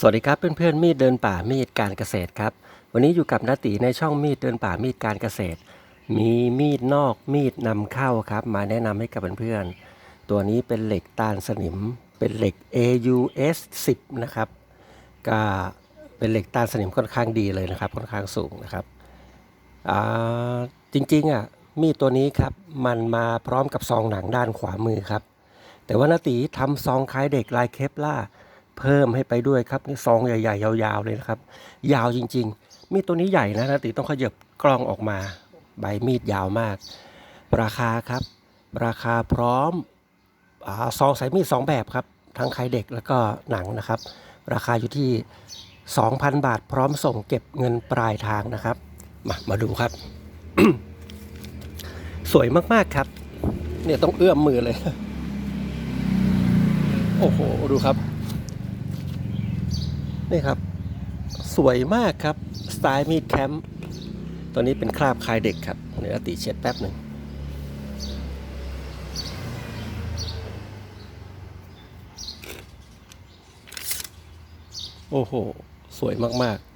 สวัสดีครับเพื่อนๆมีดเดินป่ามีดการเกษตรครับ วันนี้อยู่กับนาตีในช่องมีดเดินป่ามีดการเกษตร มีมีดนอกมีดนำเข้าครับ มาแนะนำให้กับเพื่อนๆตัวนี้เป็นเหล็กตาลสนิม เป็นเหล็ก AUS 10นะครับก็เป็นเหล็กตาลสนิมค่อนข้างดีเลยนะครับ ค่อนข้างสูงนะครับอ่าจริงๆอะมีดตัวนี้ครับมันมาพร้อมกับซองหนังด้านขวามือครับ แต่ว่านาตีทำซองคล้ายเด็กลายเคปล่า เพิ่มให้ไปด้วยครับนี่ซองใหญ่ ๆ ยาวๆเลยนะครับ ยาวจริง ๆ มีดตัวนี้ใหญ่นะนาตีต้องขยับกล้องออกมา ใบมีดยาวมาก ราคาครับ ราคาพร้อมอซองใส่มีดสองแบบครับทั้งไข่เด็กแล้วก็หนังนะครับ ราคาอยู่ที่ 2,000 บาท พร้อมส่งเก็บเงินปลายทางนะครับ มามาดูครับ สวยมากๆครับ เนี่ยต้องเอื้อมมือเลย โอ้โห ดูครับ นี่ครับ สวยมากครับ สไตล์มีดแคมป์ตัวนี้เป็นคราบคลายเด็กครับเดี๋ยวติเช็ดแป๊บหนึ่งโอ้โห สวยมาก ๆ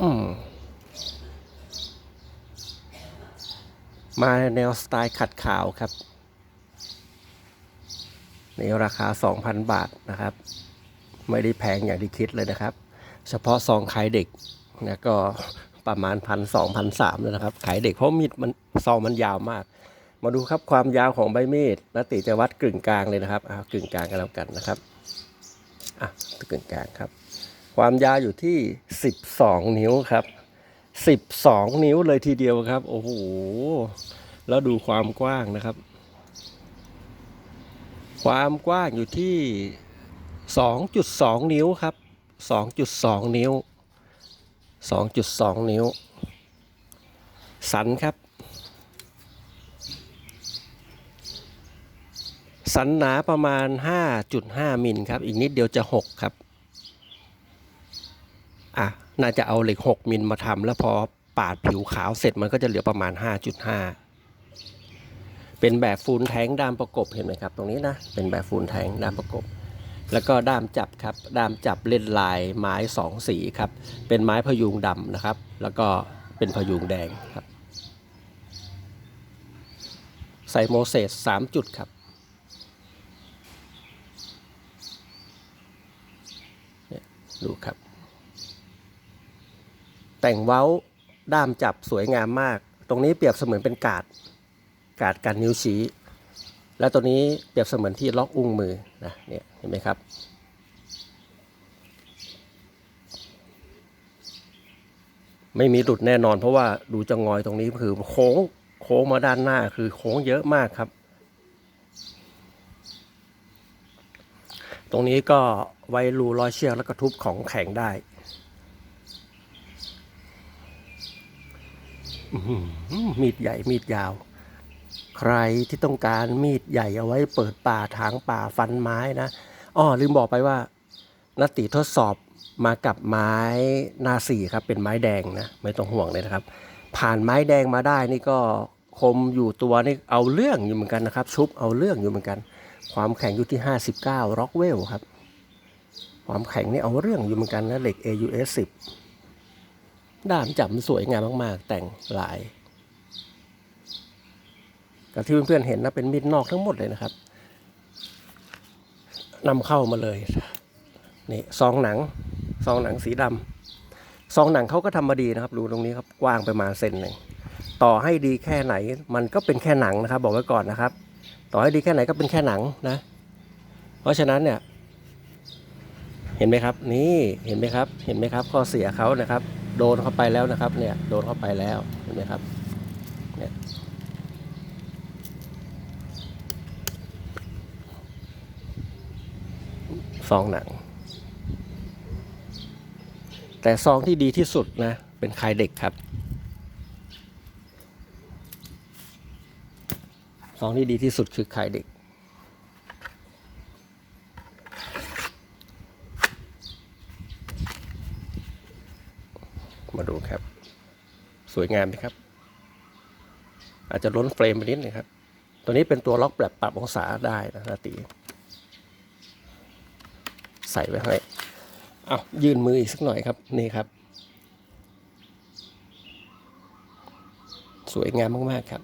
อืม มาแนวสไตล์ขัดขาวครับ นราคา 2,000 บาทนะครับ ไม่ได้แพงอย่างที่คิดเลยนะครับ เฉพาะซองขายเด็กนะก็ประมาณพันสองพันสามเลยนะครับ ขายเด็กเพราะมีดมันซองมันยาวมาก มาดูครับความยาวของใบมีดนติจะวัดกึ่งกลางเลยนะครับเอากึ่งกลางกันแล้วกันนะครับอะกึ่งกลางครับ ความยาวอยู่ที่ 12 นิ้วครับ 12 นิ้วเลยทีเดียวครับ โอ้โหแล้วดูความกว้างนะครับ ความกว้างอยู่ที่ 2.2 นิ้วครับ 2.2 นิ้ว 2.2 นิ้ว สันครับ สันหนาประมาณ 5.5 มิลครับ อีกนิดเดียวจะ 6 ครับ อะ น่าจะเอาเหล็ก 6 มิลมาทำแล้วพอปาดผิวขาวเสร็จมันก็จะเหลือประมาณ 5.5 เป็นแบบฟูลแทงด้ามประกบเห็นไหมครับ ตรงนี้นะเป็นแบบฟูลแทงด้ามประกบ แล้วก็ด้ามจับครับด้ามจับเล่นลายไม้สองสีครับเป็นไม้พยุงดำนะครับ แล้วก็เป็นพยุงแดงครับ ใส่โมเสสสามจุดครับเนี่ยดูครับ แต่งเว้าด้ามจับสวยงามมาก ตรงนี้เปรียบเสมือนเป็นกาด กาดกันนิ้วชี้ แล้วตัวนี้เปรียบเสมือนที่ล็อกอุ้งมือนะเนี่ยเห็นไหมครับ ไม่มีหลุดแน่นอนเพราะว่าดูจะงอยตรงนี้คือโค้งโค้งมาด้านหน้าคือโค้งเยอะมากครับ ตรงนี้ก็ไว้รูร้อยเชือกแล้วก็ทุบของแข็งได้มีดใหญ่มีดยาว ใครที่ต้องการมีดใหญ่เอาไว้เปิดป่าถางป่าฟันไม้นะอ้อลืมบอกไปว่านติทดสอบมากับไม้นาสีครับเป็นไม้แดงนะไม่ต้องห่วงเลยนะครับ ผ่านไม้แดงมาได้นี่ก็คมอยู่ตัวนี่เอาเรื่องอยู่เหมือนกันนะครับ ชุบเอาเรื่องอยู่เหมือนกัน ความแข็งอยู่ที่ 59ร็อกเวลครับ ความแข็งนี่เอาเรื่องอยู่เหมือนกันนะเหล็ก AUS 10ด้ามจับสวยงามมาก ๆ แต่งลาย กับที่เพื่อนๆเห็นนะเป็นมีดนอกทั้งหมดเลยนะครับนำเข้ามาเลยนี่ซองหนังซองหนังสีดำซองหนังเขาก็ทำมาดีนะครับดูตรงนี้ครับกว้างประมาณเซนหนึ่งต่อให้ดีแค่ไหนมันก็เป็นแค่หนังนะครับ บอกไว้ก่อนนะครับ ต่อให้ดีแค่ไหนก็เป็นแค่หนังนะ เพราะฉะนั้นเนี่ย เห็นไหมครับ นี่เห็นไหมครับ เห็นไหมครับ ข้อเสียเขานะครับ โดนเข้าไปแล้วนะครับ เนี่ยโดนเข้าไปแล้วเห็นไหมครับเนี่ย ซองหนัง แต่ซองที่ดีที่สุดนะ เป็นคายเด็กครับ ซองที่ดีที่สุดคือคายเด็ก มาดูครับ สวยงามไหมครับ อาจจะล้นเฟรมไปนิดนึงครับ ตัวนี้เป็นตัวล็อกแบบปรับองศาได้นะตี ใส่ไว้ให้เอายื่นมืออีกสักหน่อยครับนี่ครับ สวยงามมาก ๆ ครับ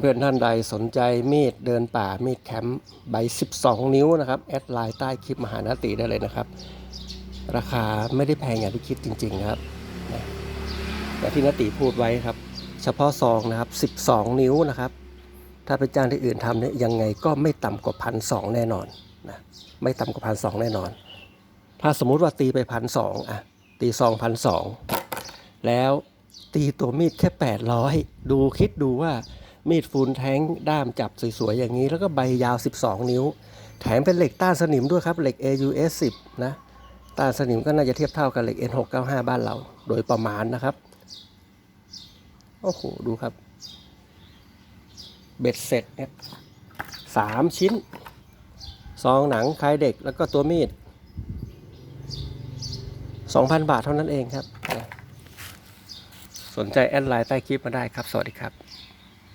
เพื่อนๆท่านใดสนใจมีดเดินป่ามีดแคมป์ใบ 12 นิ้วนะครับ แอดไลน์ใต้คลิปมหานาติได้เลยนะครับ ราคาไม่ได้แพงอย่างที่คิดจริง ๆ ครับนะอย่ที่นาติพูดไว้ครับ เฉพาะซองนะครับ 12 นิ้วนะครับ ถ้าไปจ้างที่อื่นทำเนี่ยยังไงก็ไม่ต่ำกว่าพันสองแน่นอนนะไม่ต่ำกว่าพันสองแน่นอน ถ้าสมมุติว่าตีไปพันสองอะตีซองพันสองแล้วตีตัวมีดแค่ 800 ดูคิดดูว่ามีดฟูลแท้งด้ามจับสวยๆ อย่างนี้ แล้วก็ใบยาว 12 นิ้ว แถมเป็นเหล็กต้านสนิมด้วยครับ เหล็ก AUS 10 นะ ต้านสนิมก็น่าจะเทียบเท่ากับเหล็ก N695 บ้านเรา โดยประมาณนะครับ โอ้โห ดูครับ เบ็ดเสร็จเนี่ยสามชิ้นซองหนังคลายเด็กแล้วก็ตัวมีด 2,000 บาทเท่านั้นเองครับ สนใจแอดไลน์ใต้คลิปมาได้ครับ สวัสดีครับ